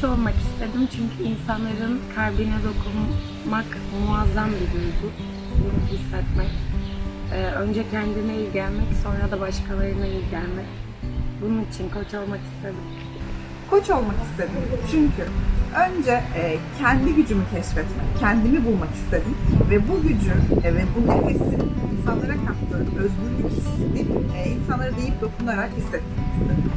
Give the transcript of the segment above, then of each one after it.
koç olmak istedim çünkü insanların kalbine dokunmak muazzam bir duygu. Bunu hissetmek. Ee, önce kendine iyi gelmek, sonra da başkalarına iyi gelmek. Bunun için koç olmak istedim. Koç olmak istedim. Çünkü önce e, kendi gücümü keşfetmek, kendimi bulmak istedim. Ve bu gücü e, ve bu nefesin insanlara kattığı özgürlük hissini e, insanlara deyip dokunarak hissetmek istedim.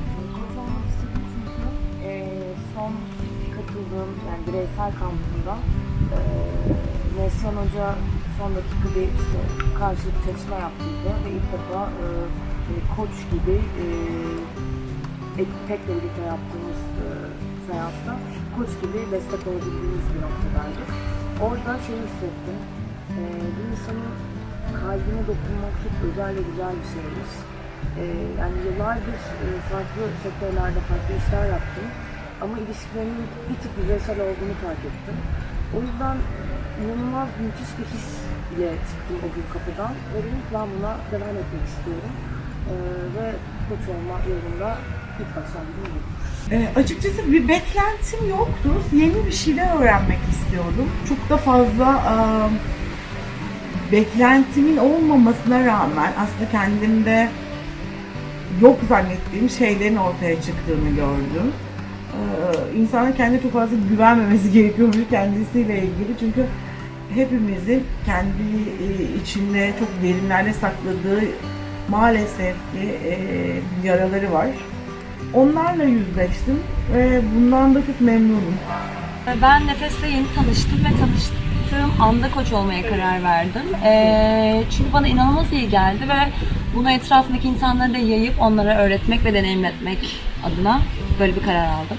Yani bireysel kampında e, Neslihan Hoca son dakika bir işte karşılık çalışma yaptıydı ve ilk defa e, koç gibi e, ekipekle birlikte yaptığımız e, seansta koç gibi destek olabildiğimiz bir noktadaydık. Orada şey hissettim, e, bir insanın kalbine dokunmak çok özel ve güzel bir şeymiş. E, yani yıllardır e, farklı sektörlerde farklı işler yaptım. Ama ilişkilerimin bir tık yüzeysel olduğunu fark ettim. O yüzden inanılmaz müthiş bir his ile çıktım o gün kapıdan. Ve dedim ben buna devam etmek istiyorum. E, ve koç olma yolunda ilk başlangıcım bu. E, açıkçası bir beklentim yoktu. Yeni bir şeyler öğrenmek istiyordum. Çok da fazla e, beklentimin olmamasına rağmen aslında kendimde yok zannettiğim şeylerin ortaya çıktığını gördüm. Ee, insanın kendine çok fazla güvenmemesi gerekiyormuş kendisiyle ilgili çünkü hepimizin kendi e, içinde çok derinlerde sakladığı maalesef ki e, yaraları var. Onlarla yüzleştim ve bundan da çok memnunum. Ben Nefes'le yeni tanıştım ve tanıştığım anda koç olmaya karar verdim. Ee, çünkü bana inanılmaz iyi geldi ve bunu etrafındaki insanlara da yayıp onlara öğretmek ve deneyimletmek adına böyle bir karar aldım.